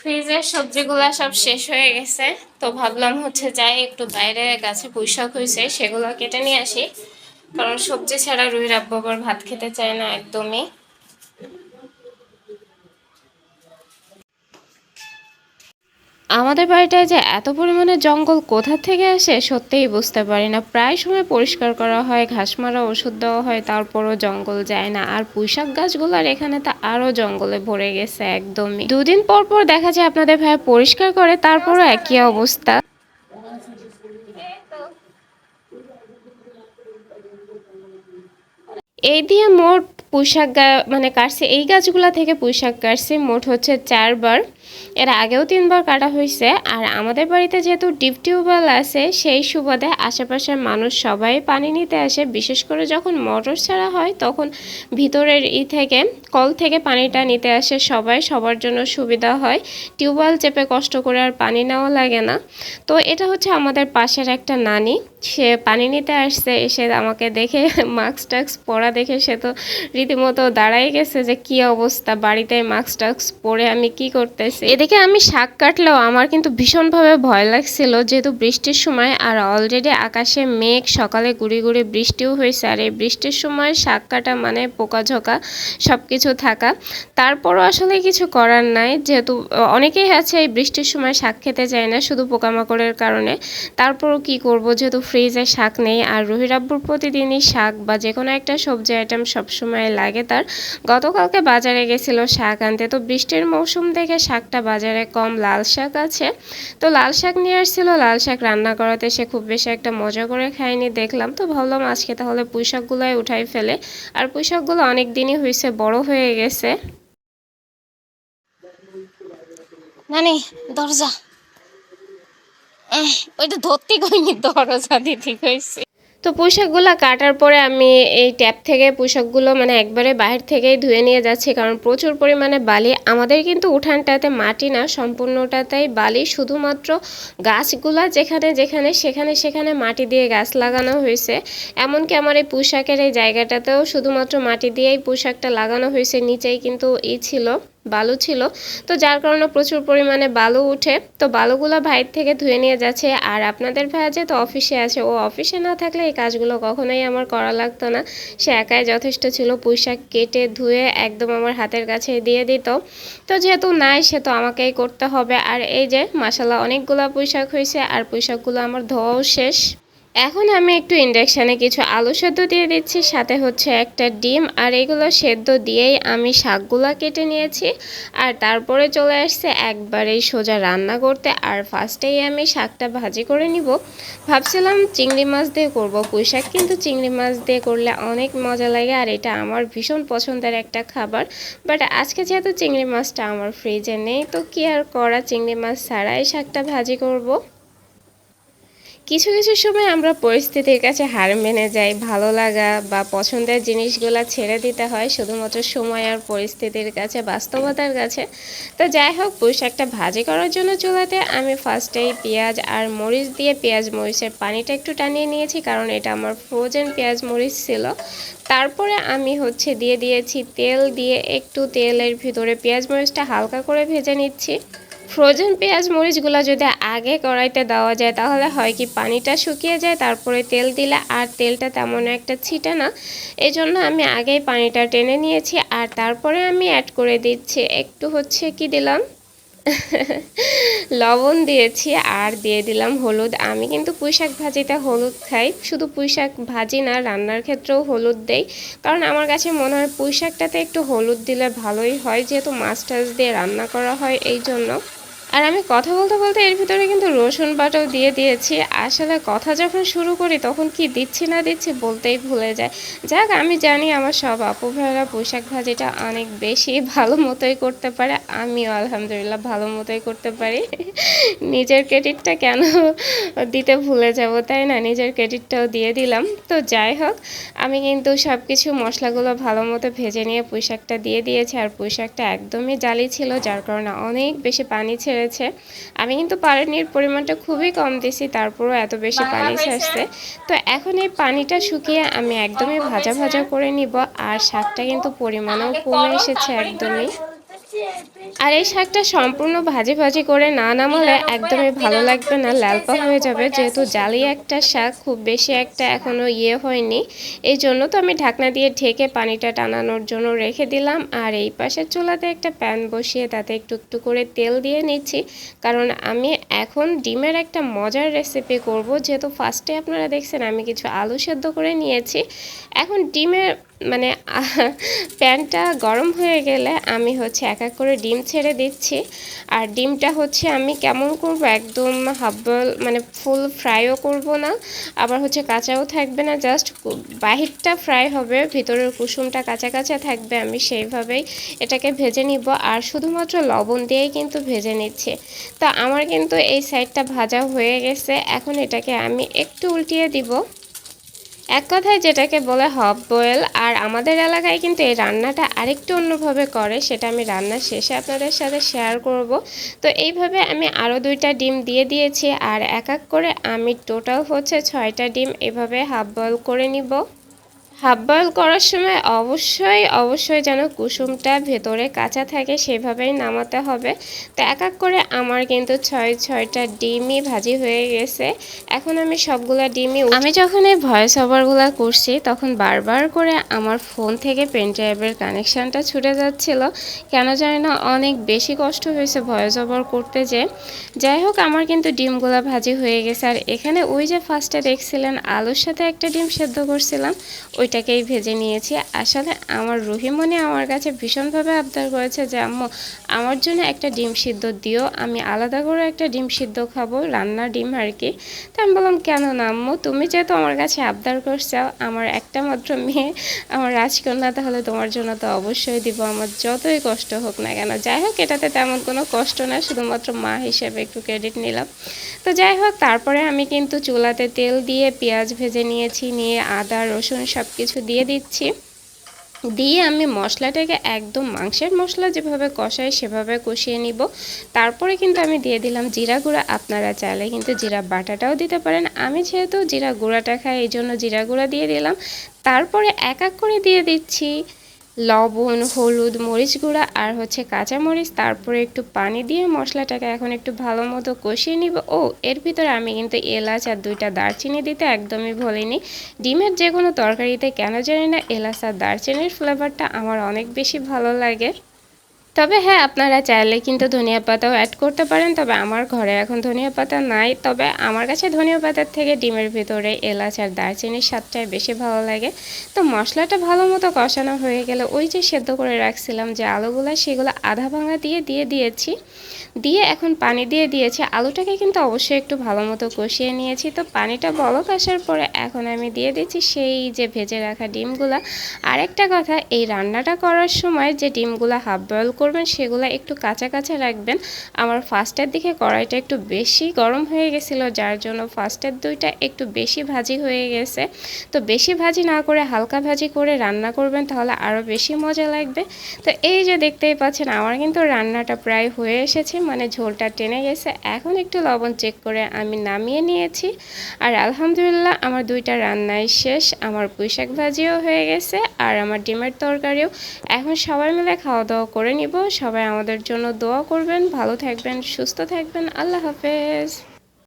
ফ্রিজের সবজিগুলা সব শেষ হয়ে গেছে, তো ভাবলাম হচ্ছে যাই একটু বাইরে গাছে পুঁইশাক হয়েছে সেগুলো কেটে নিয়ে আসি। কারণ সবজি ছাড়া রুই রাব্ববার ভাত খেতে চায় না একদমই। আমাদের বাড়িটায় যে এত পরিমাণে জঙ্গল কোথা থেকে আসে সত্যিই বুঝতে পারি না। প্রায় সময় পরিষ্কার করা হয়, ঘাস মারা ওষুধ দেওয়া হয়, তারপরও জঙ্গল যায় না। আর পুঁইশাক গাছগুলোর এখানে তো আরও জঙ্গলে ভরে গেছে একদমই। দুদিন পর পর দেখা যায় আপনাদের ভাই পরিষ্কার করে, তারপরও একই অবস্থা। এই দিয়ে মোট পুঁইশাক গা- মানে কাটছে, এই গাছগুলা থেকে পুঁইশাক কাটছে মোট হচ্ছে চারবার। এর আগেও তিনবার কাটা হয়েছে, আর আমাদের বাড়িতে যেহেতু ডিপ টিউবওয়েল আছে, সেই সুবাদে আশেপাশের মানুষ সবাই পানি নিতে আসে, বিশেষ করে যখন মোটর ছাড়া হয় তখন ভিতরের ই থেকে, কল থেকে পানিটা নিতে আসে, সবাই সবার জন্য সুবিধা হয়। টিউবওয়েল চেপে কষ্ট করে আর পানি নেওয়া লাগে না। তো এটা হচ্ছে আমাদের পাশের একটা নানি, সে পানি নিতে আসছে, এসে আমাকে দেখে মাস্ক টাস্ক পরা দেখে সে তো রীতিমতো দাঁড়াই গেছে যে কি অবস্থা, বাড়িতে মাস্ক টাস্ক পরে আমি কি করতেছি? এদিকে আমি শাক কাটলেও আমার কিন্তু ভীষণভাবে ভয় লাগছিল, যেহেতু বৃষ্টির সময় আর অলরেডি আকাশে মেঘ, সকালে গুড়ি গুড়ি বৃষ্টিও হয়েছে। আর এই বৃষ্টির সময় শাক কাটা মানে পোকাঝোকা সব কিছু থাকা। তারপরও আসলে কিছু করার নাই, যেহেতু অনেকেই আছে এই বৃষ্টির সময় শাক খেতে চায় না শুধু পোকামাকড়ের কারণে। তারপরও কি করব, যেহেতু ফ্রিজে শাক নেই আর রুহিরাব্বুর প্রতিদিনই শাক বা যে কোনো একটা সবজি আইটেম সবসময় লাগে তার। গতকালকে বাজারে গেছিল শাক আনতে, তো বৃষ্টির মৌসুম দেখে শাকটা বাজারে কম লাল শাক আছে। তো লাল শাক নিয়ে আসছিল লাল শাক রান্না করাতে সে খুব বেশি একটা মজা করে খায়নি দেখলাম। তো ভাবলাম আজকে তাহলে পুঁই শাকগুলোই উঠাই ফেলে। আর পুঁই শাকগুলো অনেক দিনই হয়েছে বড় হয়ে গেছে। নানি দরজা। উম, ওইটা ধরতে কইনি দরজা দিতে কইছি তো পোশাকগুলো কাটার পরে আমি এই ট্যাপ থেকে পোশাকগুলো মানে একবারে বাহির থেকেই ধুয়ে নিয়ে যাচ্ছি, কারণ প্রচুর পরিমাণে বালি। আমাদের কিন্তু উঠানটাতে মাটি না, সম্পূর্ণটাতেই বালি। শুধুমাত্র গাছগুলা যেখানে যেখানে, সেখানে সেখানে মাটি দিয়ে গাছ লাগানো হয়েছে। এমনকি আমার এই পোশাকের এই জায়গাটাতেও শুধুমাত্র মাটি দিয়েই পোশাকটা লাগানো হয়েছে, নিচেই কিন্তু ই ছিল। বালু ছিল। তো যার কারণে প্রচুর পরিমাণে বালু উঠে। তো বালুগুলো ভাইয়ের থেকে ধুয়ে নিয়ে যাচ্ছে। আর আপনাদের ভাইয়া যেহেতু অফিসে আছে, ও অফিসে না থাকলে এই কাজগুলো কখনোই আমার করা লাগতো না। সে একাই যথেষ্ট ছিল, পুঁইশাক কেটে ধুয়ে একদম আমার হাতের কাছে দিয়ে দিত। তো যেহেতু নাই, সে তো আমাকেই করতে হবে। আর এই যে মাসালা অনেকগুলো পুঁইশাক হয়েছে। আর পুঁইশাকগুলো আমার ধোয়াও শেষ। এখন আমি একটু ইন্ডাকশানে কিছু আলু সেদ্ধ দিয়ে দিচ্ছি, সাথে হচ্ছে একটা ডিম, আর এগুলো সেদ্ধ দিয়েই আমি শাকগুলো কেটে নিয়েছি। আর তারপরে চলে আসছে একবারেই সোজা রান্না করতে, আর ফার্স্টেই আমি শাকটা ভাজি করে নিব। ভাবছিলাম চিংড়ি মাছ দিয়ে করব পুঁই শাক, কিন্তু চিংড়ি মাছ দিয়ে করলে অনেক মজা লাগে, আর এটা আমার ভীষণ পছন্দের একটা খাবার। বাট আজকে যেহেতু চিংড়ি মাছটা আমার ফ্রিজে নেই, তো কি আর করা? চিংড়ি মাছ ছাড়াই শাকটা ভাজি করব। কিছু কিছু সময় আমরা পরিস্থিতির কাছে হার মেনে যাই। ভালো লাগা বা পছন্দের জিনিসগুলো ছেড়ে দিতে হয়, শুধুমাত্র সময় আর পরিস্থিতির কাছে, বাস্তবতার কাছে। তো যাই হোক পোশাকটা ভাজি করার জন্য চুলাতে আমি ফার্স্টেই পেঁয়াজ আর মরিচ দিয়ে পেঁয়াজ মরিচের পানিটা একটু টানিয়ে নিয়েছি, কারণ এটা আমার ফ্রোজেন পেঁয়াজ মরিচ ছিল। তারপরে আমি হচ্ছে দিয়ে দিয়েছি তেল দিয়ে একটু তেলের ভিতরে পেঁয়াজ মরিচটা হালকা করে ভেজে নিচ্ছি। ফ্রোজেন পেঁয়াজ, মরিচগুলো যদি আগে কড়াইতে দেওয়া যায়, তাহলে হয় কি পানিটা শুকিয়ে যায়, তারপরে তেল দিলে আর তেলটা তেমন একটা ছিটে না। এই জন্য আমি আগেই পানিটা টেনে নিয়েছি আর তারপরে আমি অ্যাড করে দিচ্ছি, একটু হচ্ছে কি দিলাম? লবণ দিয়েছি আর দিয়ে দিলাম হলুদ। আমি কিন্তু পুঁইশাক ভাজিতে হলুদ খাই, শুধু পুঁইশাক ভাজি না, রান্নার ক্ষেত্রেও হলুদ দেই। কারণ আমার কাছে মনে হয় পুঁইশাকটাতে একটু হলুদ দিলে ভালোই হয়, যেহেতু মাছ টাছ দিয়ে রান্না করা হয় এই জন্য আর আমি কথা বলতে বলতে এর ভিতরে কিন্তু রসুন বাটাও দিয়ে দিয়েছি। আসলে কথা যখন শুরু করি তখন কি দিচ্ছি না দিচ্ছি বলতেই ভুলে যায়। যাক, আমি জানি আমার সব আপু পোশাক ভাজিটা অনেক বেশি ভালো মতোই করতে পারে। আমিও আলহামদুলিল্লাহ ভালো মতোই করতে পারি। নিজের ক্রেডিটটা কেন দিতে ভুলে যাব, তাই না? নিজের ক্রেডিটটাও দিয়ে দিলাম। তো যাই হোক, আমি কিন্তু সব কিছু মশলাগুলো ভালো মতো ভেজে নিয়ে পোশাকটা দিয়ে দিয়েছি। আর পোশাকটা একদমই জালি ছিল, যার কারণে অনেক বেশি পানি ছেড়েছে আমি কিন্তু পানির পরিমাণটা খুবই কম দিছি তারপরও এত বেশি পানি ছাড়ছে। তো এখন এই পানিটা শুকিয়ে আমি একদমই ভাজা ভাজা করে নিব আর শাকটা কিন্তু পরিমাণও কমে এসেছে একদমই। আর এই শাকটা সম্পূর্ণ ভাজি ভাজি করে না নামালে একদমই ভালো লাগবে না লালপা হয়ে যাবে যেহেতু জালি একটা শাক খুব বেশি একটা এখনও ইয়ে হয়নি। এই জন্য তো আমি ঢাকনা দিয়ে ঢেকে পানিটা টানানোর জন্য রেখে দিলাম। আর এই পাশের চুলাতে একটা প্যান বসিয়ে তাতে একটু একটু করে তেল দিয়ে নিচ্ছি। কারণ আমি এখন ডিমের একটা মজার রেসিপি করব যেহেতু ফার্স্টে আপনারা দেখছেন আমি কিছু আলু সেদ্ধ করে নিয়েছি। এখন ডিমের মানে প্যানটা গরম হয়ে গেলে আমি হচ্ছে এক এক করে ডিম ছেড়ে দিচ্ছি। আর ডিমটা হচ্ছে আমি কেমন করব? একদম হাফ বয়েল মানে ফুল ফ্রাইও করব না। আবার হচ্ছে কাঁচাও থাকবে না, জাস্ট বাহিরটা ফ্রাই হবে, ভিতরের কুসুমটা কাঁচা কাঁচা থাকবে, আমি সেইভাবেই এটাকে ভেজে নিব। আর শুধুমাত্র লবণ দিয়েই কিন্তু ভেজে নিচ্ছে। তো আমার কিন্তু এই সাইডটা ভাজা হয়ে গেছে, এখন এটাকে আমি একটু উল্টিয়ে দিব। এক কথায় যেটাকে বলে হব বয়েল, আর আমাদের এলাকায় কিন্তু এই রান্নাটা আরেকটু অন্যভাবে করে, সেটা আমি রান্নার শেষে আপনাদের সাথে শেয়ার করব। তো এইভাবে আমি আরও দুইটা ডিম দিয়ে দিয়েছি, আর এক এক করে আমি টোটাল হচ্ছে ছয়টা ডিম এভাবে হাফ বয়েল করে নিব। হাফ বয়েল করার সময় অবশ্যই অবশ্যই যেন কুসুমটা ভেতরে কাঁচা থাকে সেভাবেই নামাতে হবে। তো এক এক করে আমার কিন্তু ছয়, ছয়টা ডিমই ভাজি হয়ে গেছে। এখন আমি সবগুলো ডিমই আমি যখন এই ভয়েস ওভারগুলো করছি, তখন বারবার করে আমার ফোন থেকে পেন ড্রাইভের কানেকশানটা ছুটে যাচ্ছিল। কেন জানি না অনেক বেশি কষ্ট হয়েছে ভয়েস ওভার করতে যে। যাই হোক, আমার কিন্তু ডিমগুলো ভাজি হয়ে গেছে। আর এখানে ওই যে ফার্স্টে দেখছিলেন আলুর সাথে একটা ডিম সেদ্ধ করছিলাম ওই ওইটাকেই ভেজে নিয়েছি। আসলে আমার রহিমনি আমার কাছে ভীষণভাবে আবদার করেছে যে, আম্মু, আমার জন্য একটা ডিম সিদ্ধ দিও। আমি আলাদা করে একটা ডিম সিদ্ধ খাব রান্না ডিম আর কি। তো আমি বললাম, কেন না আম্মু? তুমি যেহেতু আমার কাছে আবদার করছ, আমার একটা মাত্র মেয়ে, আমার রাজকন্যা, তাহলে তোমার জন্য তো অবশ্যই দিব। আমার যতই কষ্ট হোক না কেন। যাই হোক, এটাতে তেমন কোনো কষ্ট না, শুধুমাত্র মা হিসেবে একটু ক্রেডিট নিলাম। তো যাই হোক, তারপরে আমি কিন্তু চুলাতে তেল দিয়ে পেঁয়াজ ভেজে নিয়েছি, নিয়ে আদা, রসুন সব কিছু দিয়ে দিচ্ছি। দিয়ে আমি মশলাটাকে একদম মাংসের মশলা যেভাবে কষাই সেভাবে কষিয়ে নিব। তারপরে কিন্তু আমি দিয়ে দিলাম জিরা গুঁড়া। আপনারা চাইলে কিন্তু জিরা বাটাটাও দিতে পারেন। আমি যেহেতু জিরা গুঁড়াটা খাই, এই জন্য জিরা গুঁড়া দিয়ে দিলাম। তারপরে এক এক করে দিয়ে দিচ্ছি। লবণ, হলুদ, মরিচ গুঁড়া আর হচ্ছে কাঁচা মরিচ, তারপরে একটু পানি দিয়ে মশলাটাকে এখন একটু ভালো মতো কষিয়ে নিব। ও, এর ভিতরে আমি কিন্তু এলাচ আর দুইটা দারচিনি দিতে একদমই ভুলিনি। ডিমের যে কোনো তরকারিতে কেন জানি না এলাচ আর দারচিনির ফ্লেভারটা আমার অনেক বেশি ভালো লাগে। তবে হ্যাঁ আপনারা চাইলে কিন্তু ধনিয়া পাতাও অ্যাড করতে পারেন। তবে আমার ঘরে এখন ধনিয়া পাতা নাই। তবে আমার কাছে ধনিয়া পাতার থেকে ডিমের ভিতরে এলাচ আর দারচিনির স্বাদটাই বেশি ভালো লাগে। তো মশলাটা ভালো মতো কষানো হয়ে গেলে ওই যে সেদ্ধ করে রাখছিলাম যে আলুগুলো, সেগুলো আধা ভাঙা দিয়ে দিয়ে দিয়েছি। দিয়ে এখন পানি দিয়ে দিয়েছি। আলুটাকে কিন্তু অবশ্যই একটু ভালো মতো কষিয়ে নিয়েছি। তো পানিটা বলক আসার পরে এখন আমি দিয়ে দিচ্ছি সেই যে ভেজে রাখা ডিমগুলা। আরেকটা কথা, এই রান্নাটা করার সময় যে ডিমগুলো হাফ বয়েল করবেন সেগুলো একটু কাঁচা কাঁচা রাখবেন। আমার ফার্স্টের দিকে কড়াইটা একটু বেশি গরম হয়ে গেছিল, যার জন্য ফার্স্টের দুইটা একটু বেশি ভাজি হয়ে গেছে। তো বেশি ভাজি না করে হালকা ভাজি করে রান্না করবেন, তাহলে আরও বেশি মজা লাগবে। তো এই যে দেখতেই পাচ্ছেন, আমার কিন্তু রান্নাটা প্রায় হয়ে এসেছে মানে ঝোলটা টেনে গেছে। এখন একটু লবণ চেক করে আমি নামিয়ে নিয়েছি। আর আলহামদুলিল্লাহ আমার দুইটা রান্নাই শেষ। আমার পুঁইশাক ভাজিও হয়ে গেছে, আর আমার ডিমের তরকারিও। এখন সবাই মিলে খাওয়া দাওয়া করে নিব। সবাই আমাদের জন্য দোয়া করবেন ভালো থাকবেন সুস্থ থাকবেন। আল্লাহ হাফেজ।